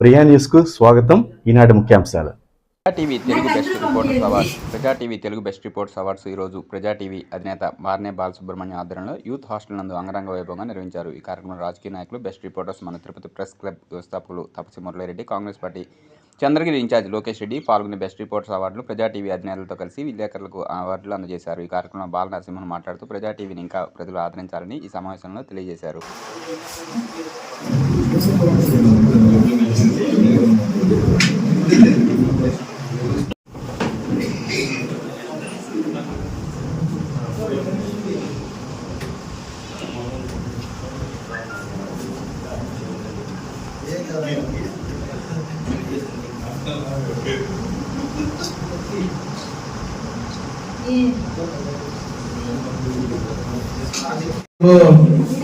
ప్రియా న్యూస్కు స్వాగతం. ఈనాటి ముఖ్యాంశాలు. TV Telugu best reporters awards. Praja TV Telugu best reports awards ఈరోజు ప్రజా టీవీ అధినేత మార్నే బాలసుబ్రహ్మణ్యం ఆధ్వర్యంలో యూత్ హాస్టల్ నందు అంగరంగ వైభవంగా నిర్వహించారు. ఈ కార్యక్రమంలో రాజకీయ నాయకులు బెస్ట్ రిపోర్టర్స్ మన తిరుపతి ప్రెస్ క్లబ్ వ్యవస్థాపకులు తపసి మురళీరెడ్డి కాంగ్రెస్ పార్టీ చంద్రగిరి ఇన్ఛార్జ్ లోకేష్ రెడ్డి పాల్గొనే బెస్ట్ రిపోర్టర్స్ అవార్డులు ప్రజా టీవీ అధినేతలతో కలిసి విలేకరులకు అవార్డులు అందజేశారు. ఈ కార్యక్రమంలో బాలనరసింహన్ మాట్లాడుతూ ప్రజా టీవీని ఇంకా ప్రజలు ఆదరించాలని ఈ సమావేశంలో తెలియజేశారు.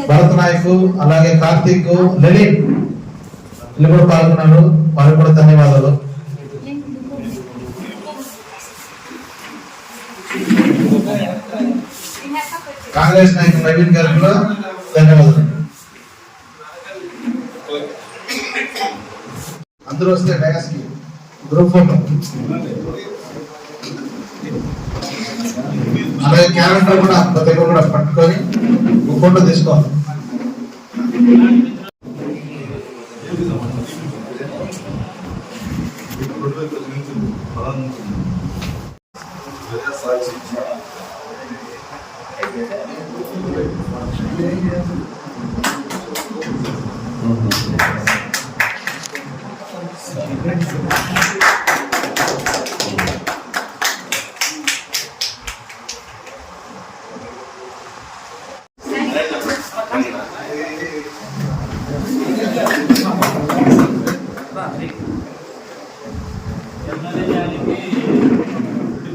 భరత్ నాయక్ అలాగే కార్తీక్ లలిత్ వీళ్ళు కూడా పాల్గొన్నారు. వారికి కూడా ధన్యవాదాలు. కాంగ్రెస్ నాయకులు నవీన్ గారికి కూడా ధన్యవాదాలు. అందరూ వస్తే డయాస్కి గ్రూప్ ఫోటో. అలాగే క్యాలెండర్ కూడా ప్రతి ఒక్కరు కూడా పట్టుకొని ఒక ఫోటో తీసుకోవాలి. ఇప్పుడు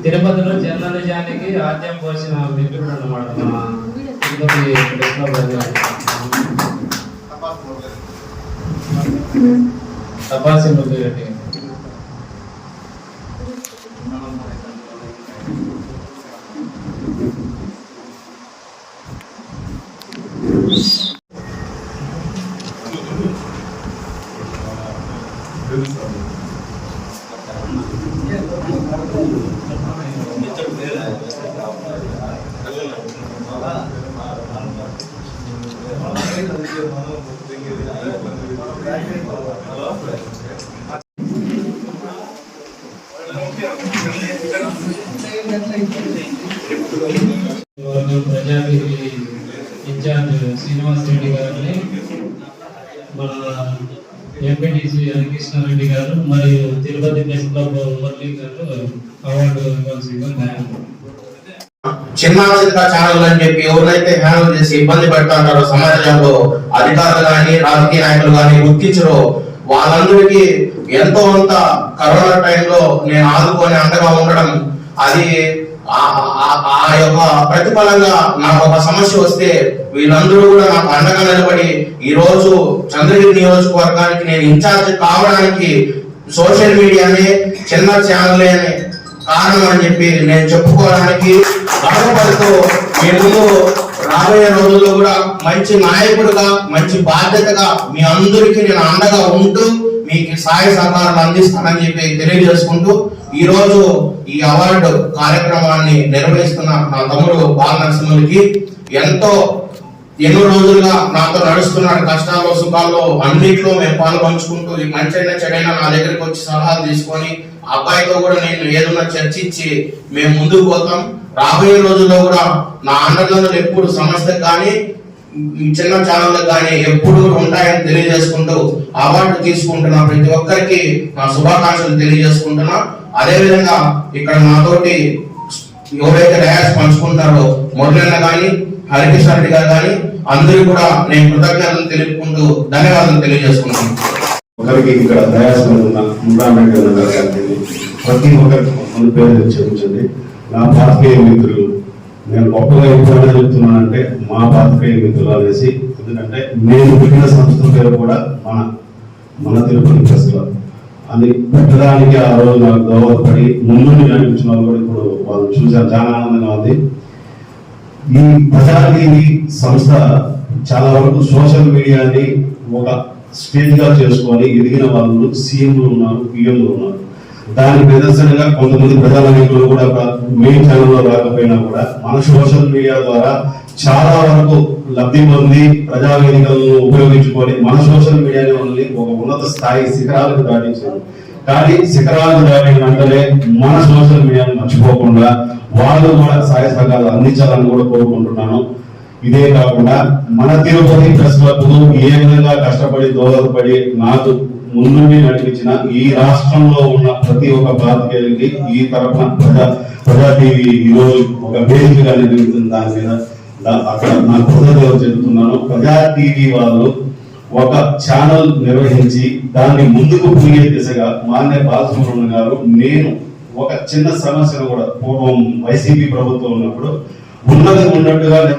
తిరుపతిలో జర్నలిజానికి ఆద్యం పోసిన మిత్రుడు అన్నమాట మన తిరుపతి ప్రెస్ క్లబ్ అధినేత. తపాసి ముద్దురెడ్డి వర్గం ఇన్ఛార్జ్ శ్రీనివాస్ రెడ్డి గారిని మన ఎంపీటీసీ హరికృష్ణారెడ్డి గారు మరియు తిరుపతి ప్రెస్ క్లబ్ మురళీ గారు అవార్డు ఇవ్వాల్సి న్యాయం చిన్న చిన్న ఛానల్ అని చెప్పి ఎవరైతే హ్యాండిల్ చేసి ఇబ్బంది పెడతారో సమాజంలో అధికారులు కానీ రాజకీయ నాయకులు కానీ గుర్తించరో వాళ్ళందరికీ ఎంతో అంత కరోనా టైంలో నేను ఆదుకొని అండగా ఉండడం అది ఆ- ఆ యొక్క ప్రతిఫలంగా నాకు ఒక సమస్య వస్తే వీళ్ళందరూ కూడా నాకు అండగా నిలబడి ఈ రోజు చంద్రగిరి నియోజకవర్గానికి నేను ఇన్ఛార్జ్ కావడానికి సోషల్ మీడియానే చిన్న ఛానల్ అనే కారణం అని చెప్పి నేను చెప్పుకోవడానికి గర్వపడుతూ మీ ముందు రాబోయే రోజుల్లో కూడా మంచి నాయకుడుగా మంచి బాధ్యతగా మీ అందరికీ నేను అండగా ఉంటూ మీకు సహాయ సహకారాలు అందిస్తానని చెప్పి తెలియజేసుకుంటూ ఈ రోజు ఈ అవార్డు కార్యక్రమాన్ని నిర్వహిస్తున్న నా తమ్ముడు బాల నరసింహులకి ఎంతో ఎన్నో రోజులుగా నాతో నడుస్తున్నాడు కష్టాల్లో సుఖాల్లో అన్నిట్లో మేము పాల్పంచుకుంటూ ఈ మంచైనా చెడైనా నా దగ్గరికి వచ్చి సలహాలు తీసుకొని అబ్బాయితో కూడా నేను ఏదైనా చర్చించి మేము ముందుకు పోతాం. రాబోయే రోజుల్లో కూడా నా అన్నదమ్ములు ఎప్పుడు సమస్యకు కానీ చిన్న ఛానళ్ళకు కానీ ఎప్పుడు ఉంటాయని తెలియజేసుకుంటూ అవార్డు తీసుకుంటున్న ప్రతి ఒక్కరికి నా శుభాకాంక్షలు తెలియజేసుకుంటున్నా. అదేవిధంగా ఇక్కడ నాతోటి ఎవరైతే డయాస్ పంచుకుంటారో మురళన్న కానీ హరికృష్ణ రెడ్డి గారు కానీ అందరూ కూడా నేను కృతజ్ఞతలు తెలుపుకుంటూ ధన్యవాదాలు తెలియజేసుకున్నాను ఒకరికి ఇక్కడ దయాసం ఉన్న మురామెడ్డి గారికి ప్రతి ఒక్కరికి ముందు పేరు చెప్పండి నా పాత్రికేయ మిత్రులు నేను గొప్పగా ఎప్పుడైనా చెప్తున్నానంటే మా పాత్రికేయ మిత్రులు అనేసి ఎందుకంటే నేను పుట్టిన సంస్థ పేరు కూడా మన మన తిరుపతి ప్రెస్ క్లబ్ అది పెట్టడానికి ఆ రోజు నాకు దోహదపడి ముందు నడిపించిన వాళ్ళు కూడా ఇప్పుడు వాళ్ళు చూసారు చాలా ఆనందంగా ఉంది. ఈ ప్రజా సంస్థ చాలా వరకు సోషల్ మీడియాని ఒక స్పీడ్గా చేసుకోవాలి చేసుకొని ఎదిగిన వాళ్ళు సీఎంలు ఉన్నారు పిఎంలు ఉన్నారు. దానికి ప్రదర్శనగా కొంతమంది ప్రజానాయకులు కూడా మెయిన్ ఛానల్లో రాకపోయినా కూడా మన సోషల్ మీడియా ద్వారా చాలా వరకు లబ్ధి పొంది ప్రజావేదికలను ఉపయోగించుకొని మన సోషల్ మీడియాని మనల్ని ఒక ఉన్నత స్థాయి శిఖరాలకు దాటించారు. కానీ శిఖరాలకు దాటిన వెంటనే మన సోషల్ మీడియాను మర్చిపోకుండా వాళ్ళు కూడా సహాయ సహకారాలు అందించాలని కూడా కోరుకుంటున్నాను. ఇదే కాకుండా మన తిరుపతి ప్రెస్ క్లబ్ ఏ విధంగా కష్టపడి దోహదపడి నాకు ముందుండి నడిపించిన ఈ రాష్ట్రంలో ఉన్న ప్రతి ఒక్క పాతికేయులకి ఈ తరఫున ప్రజా ప్రజా టీవీ ఈ రోజు ఒక వేదికగా నిర్మించిన దాని మీద అక్కడ నా కృతజ్ఞతలు చెబుతున్నాను. ప్రజా టీవీ వాళ్ళు ఒక ఛానల్ నిర్వహించి దాన్ని ముందుకు పోయే దిశగా మాన్య బాలసుబ్రహ్మణ్యం గారు నేను ఒక చిన్న సమస్యను కూడా పూర్వం వైసీపీ ప్రభుత్వం ఉన్నప్పుడు ఉన్నది ఉన్నట్టుగా